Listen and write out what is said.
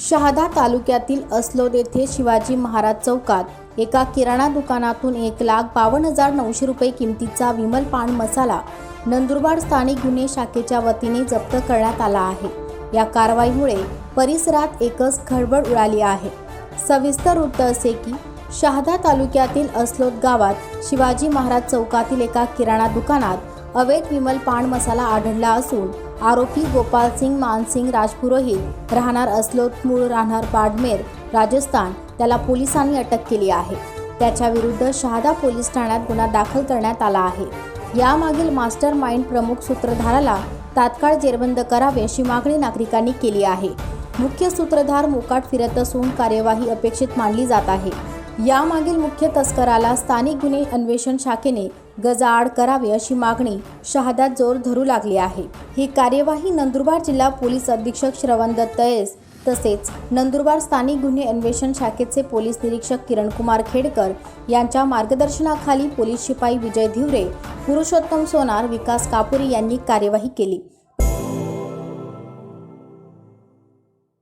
शहादा तालुक्यातील अस्लोद येथे शिवाजी महाराज चौकात एका किराणा दुकानातून एक लाख बावन्न हजार नऊशे रुपये किमतीचा विमल पान मसाला नंदुरबार स्थानिक गुन्हे शाखेच्या वतीने जप्त करण्यात आला आहे. या कारवाईमुळे परिसरात एकच खळबळ उडाली आहे. सविस्तर वृत्त असे की शहादा तालुक्यातील अस्लोद गावात शिवाजी महाराज चौकातील एका किराणा दुकानात अवैध विमल पान मसाला आढळला असून आरोपी गोपालसिंग मानसिंग राजपुरोहित राहणार असलोत मूळ राहणार बाडमेर राजस्थान. त्याला पोलिसांनी अटक केली आहे. त्याच्या विरुद्ध शहादा पोलीस ठाण्यात गुन्हा दाखल करण्यात आला आहे. यामागील मास्टर माइंड प्रमुख सूत्रधाराला तात्काळ जेरबंद करावे अशी मागणी नागरिकांनी केली आहे. मुख्य सूत्रधार मोकाट फिरत असून कार्यवाही अपेक्षित मानली जात आहे. यामागील मुख्य तस्कराला स्थानिक गुन्हे अन्वेषण शाखेने गजाआड करावे अशी मागणी शहादात जोर धरू लागली आहे. ही कार्यवाही नंदुरबार जिल्हा पोलीस अधीक्षक श्रवण दत्त एस तसेच नंदुरबार स्थानिक गुन्हे अन्वेषण शाखेचे पोलीस निरीक्षक किरणकुमार खेडकर यांच्या मार्गदर्शनाखाली पोलीस शिपाई विजय धिवरे पुरुषोत्तम सोनार विकास कापुरी यांनी कार्यवाही केली.